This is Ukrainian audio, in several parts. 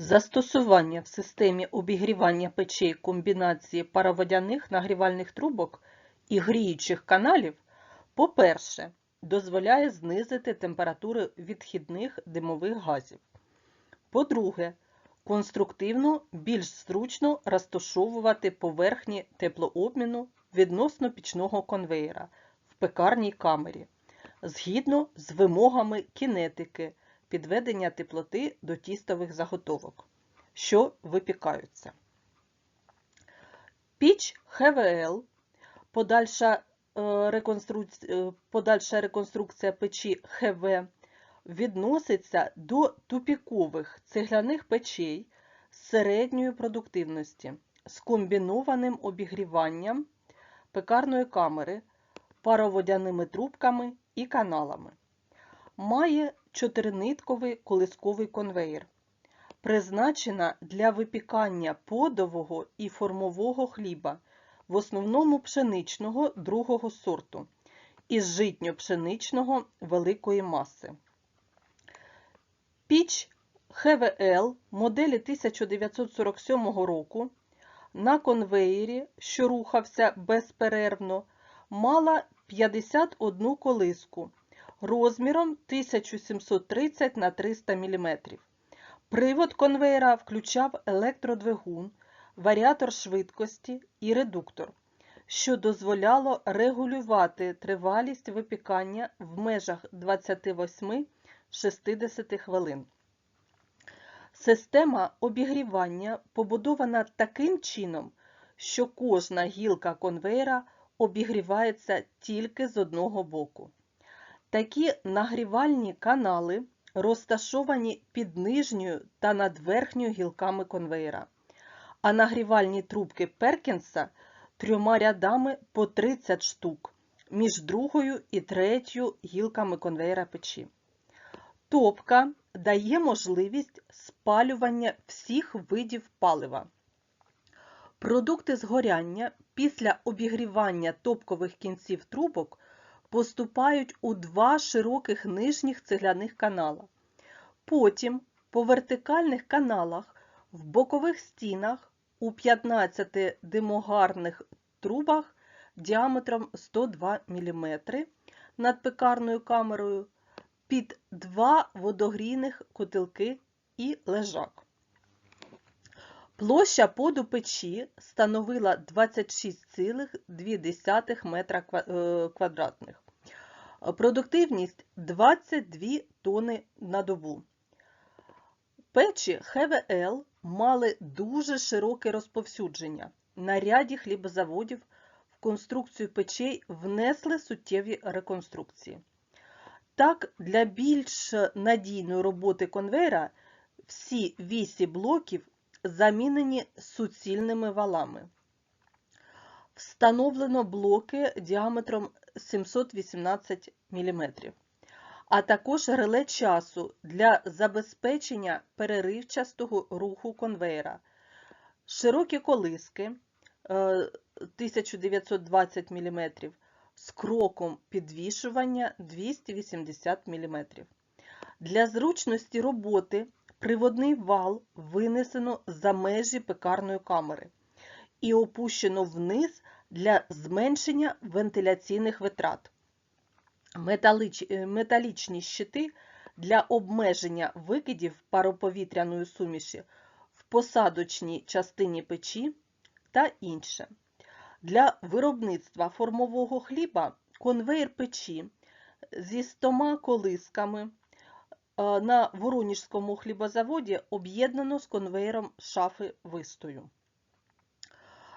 Застосування в системі обігрівання печей комбінації пароводяних нагрівальних трубок і гріючих каналів, по-перше, дозволяє знизити температури відхідних димових газів. По-друге, конструктивно більш зручно розташовувати поверхні теплообміну відносно пічного конвеєра в пекарній камері, згідно з вимогами кінетики підведення теплоти до тістових заготовок, що випікаються. Піч ХВЛ, подальша, е, реконструкція, е, подальша реконструкція печі ХВ відноситься до тупікових цегляних печей середньої продуктивності з комбінованим обігріванням пекарної камери, пароводяними трубками і каналами. Має чотиринитковий колисковий конвеєр, призначена для випікання подового і формового хліба, в основному пшеничного другого сорту із житньо-пшеничного великої маси. Піч ХВЛ моделі 1947 року на конвеєрі, що рухався безперервно, мала 51 колиску розміром 1730 на 300 мм. Привод конвеєра включав електродвигун, варіатор швидкості і редуктор, що дозволяло регулювати тривалість випікання в межах 28-60 хвилин. Система обігрівання побудована таким чином, що кожна гілка конвейера обігрівається тільки з одного боку. Такі нагрівальні канали розташовані під нижньою та над верхньою гілками конвейера, а нагрівальні трубки Перкінса трьома рядами по 30 штук між другою і третьою гілками конвейера печі. Топка дає можливість спалювання всіх видів палива. Продукти згоряння після обігрівання топкових кінців трубок поступають у два широких нижніх цегляних канала. Потім по вертикальних каналах в бокових стінах у 15 димогарних трубах діаметром 102 мм над пекарною камерою під два водогрійних котелки і лежак. Площа поду печі становила 26,2 метра е, квадратних. Продуктивність 22 тони на добу. Печі ХВЛ мали дуже широке розповсюдження. На ряді хлібозаводів в конструкцію печей внесли суттєві реконструкції. Так, для більш надійної роботи конвейера всі вісі блоків замінені суцільними валами. Встановлено блоки діаметром 718 мм, а також реле часу для забезпечення переривчастого руху конвейера, широкі колиски 1920 мм з кроком підвішування 280 мм. Для зручності роботи приводний вал винесено за межі пекарної камери і опущено вниз для зменшення вентиляційних витрат. Металічні щити для обмеження викидів пароповітряної суміші в посадочній частині печі та інше. Для виробництва формового хліба конвейер печі зі стома колисками е, на Вороніжському хлібозаводі об'єднано з конвейером шафи вистою.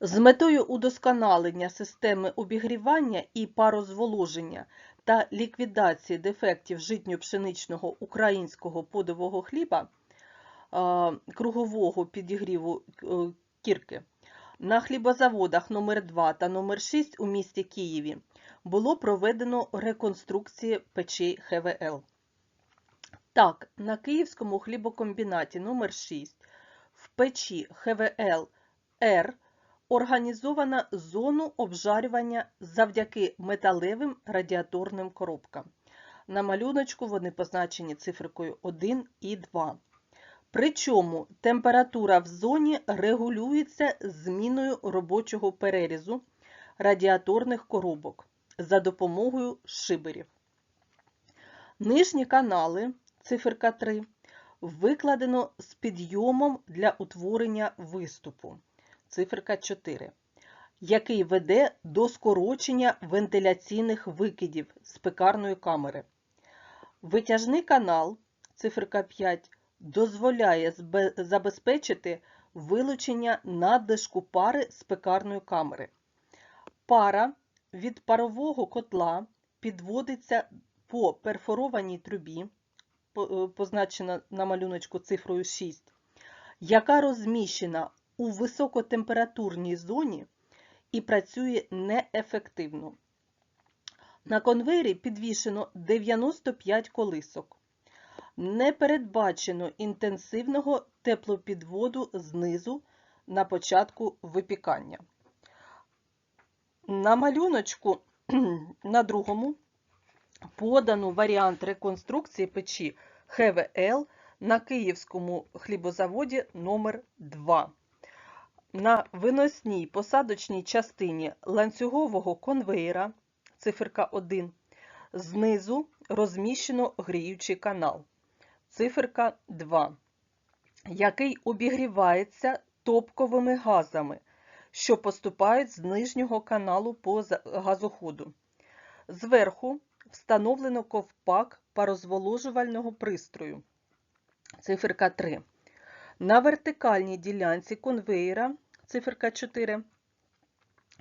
З метою удосконалення системи обігрівання і парозволоження та ліквідації дефектів житньо-пшеничного українського подового хліба кругового підігріву е, кірки на хлібозаводах номер 2 та номер 6 у місті Києві було проведено реконструкції печей ХВЛ. Так, на Київському хлібокомбінаті номер 6 в печі ХВЛ Р організовано зону обжарювання завдяки металевим радіаторним коробкам. На малюночку вони позначені цифрикою 1 і 2. Причому температура в зоні регулюється зміною робочого перерізу радіаторних коробок за допомогою шиберів. Нижні канали, циферка 3, викладено з підйомом для утворення виступу, циферка 4, який веде до скорочення вентиляційних викидів з пекарної камери. Витяжний канал, циферка 5, дозволяє забезпечити вилучення надлишку пари з пекарної камери. Пара від парового котла підводиться по перфорованій трубі, позначена на малюночку цифрою 6, яка розміщена у високотемпературній зоні і працює неефективно. На конвейері підвішено 95 колисок. Не передбачено інтенсивного теплопідводу знизу на початку випікання. На малюночку на другому подано варіант реконструкції печі ХВЛ на Київському хлібозаводі номер 2 На виносній посадочній частині ланцюгового конвейера, циферка 1, знизу розміщено гріючий канал, циферка 2, який обігрівається топковими газами, що поступають з нижнього каналу по газоходу. Зверху встановлено ковпак парозволожувального пристрою. Циферка 3. На вертикальній ділянці конвеєра, циферка 4,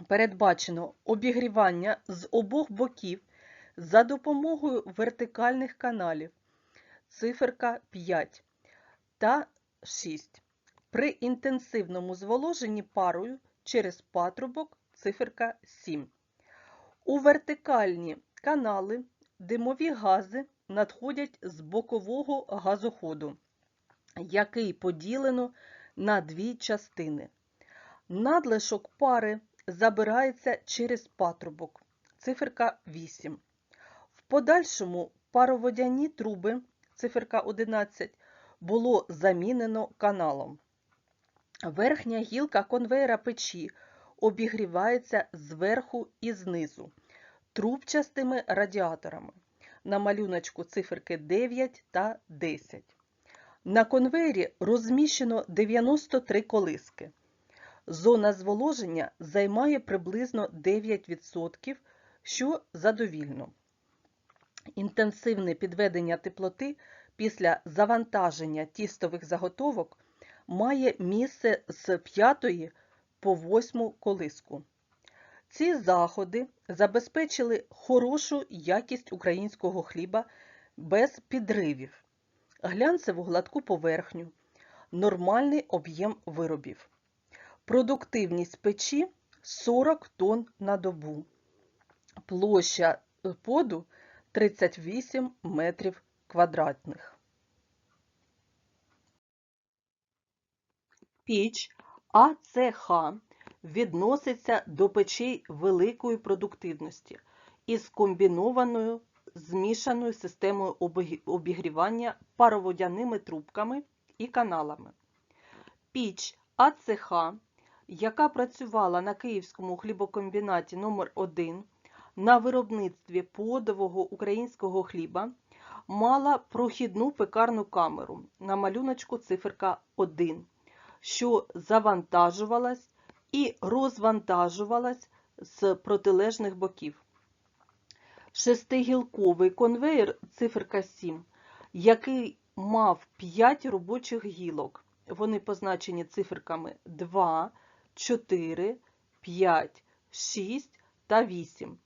передбачено обігрівання з обох боків за допомогою вертикальних каналів, циферка 5 та 6. При інтенсивному зволоженні парою через патрубок, циферка 7. У вертикальні канали димові гази надходять з бокового газоходу, який поділено на дві частини. Надлишок пари забирається через патрубок, циферка 8. В подальшому пароводяні труби, циферка 11, було замінено каналом. Верхня гілка конвейера печі обігрівається зверху і знизу трубчастими радіаторами. На малюночку циферки 9 та 10. На конвейері розміщено 93 колиски. Зона зволоження займає приблизно 9%, що задовільно. Інтенсивне підведення теплоти після завантаження тістових заготовок має місце з 5 по 8 колиску. Ці заходи забезпечили хорошу якість українського хліба без підривів, глянцеву гладку поверхню, нормальний об'єм виробів. Продуктивність печі 40 тонн на добу. Площа поду 38 метрів квадратних. Піч АЦХ відноситься до печей великої продуктивності із комбінованою змішаною системою обігрівання пароводяними трубками і каналами. Піч АЦХ, яка працювала на Київському хлібокомбінаті номер 1 на виробництві подового українського хліба, мала прохідну пекарну камеру на малюночку циферка 1, що завантажувалась і розвантажувалась з протилежних боків. Шестигілковий конвейер циферка 7, який мав 5 робочих гілок. Вони позначені циферками 2, 4, 5, 6 та 8.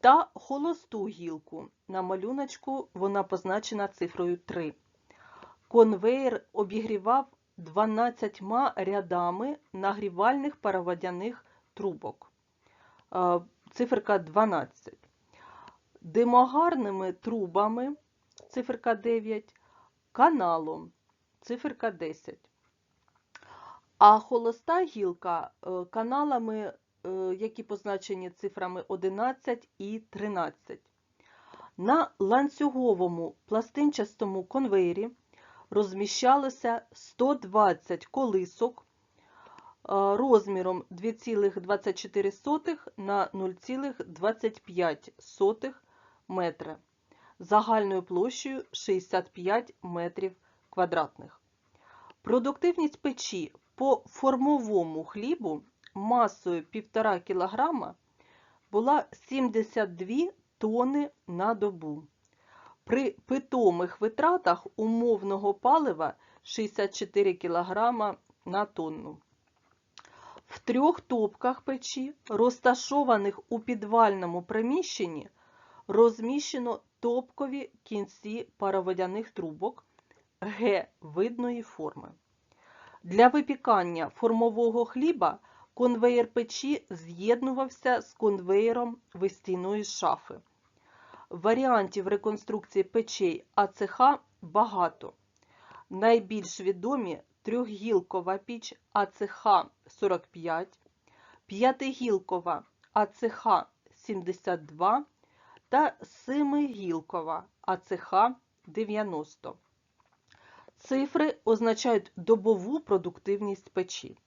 Та холосту гілку. На малюночку вона позначена цифрою 3. Конвейер обігрівав 12 рядами нагрівальних пароводяних трубок. Е, Циферка 12. Димогарними трубами, циферка 9, каналом, циферка 10. А холоста гілка е, каналами, е, які позначені цифрами 11 і 13. На ланцюговому пластинчастому конвейері розміщалося 120 колисок е, розміром 2,24 на 0,25 метра загальною площею 65 метрів квадратних. Продуктивність печі по формовому хлібу масою 1,5 кг була 72 тони на добу. При питомих витратах умовного палива 64 кг на тонну. В трьох топках печі, розташованих у підвальному приміщенні, розміщено топкові кінці пароводяних трубок Г-видної форми. Для випікання формового хліба конвеєр печі з'єднувався з конвеєром вестійної шафи. Варіантів реконструкції печей АЦХ багато. Найбільш відомі трьохгілкова піч АЦХ 45, п'ятигілкова АЦХ 72 та семигілкова АЦХ 90. Цифри означають добову продуктивність печі,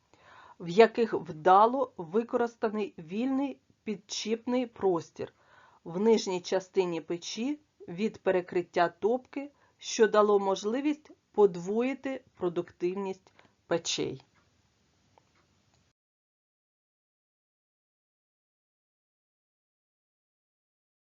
в яких вдало використаний вільний підчіпний простір в нижній частині печі від перекриття топки, що дало можливість подвоїти продуктивність печей.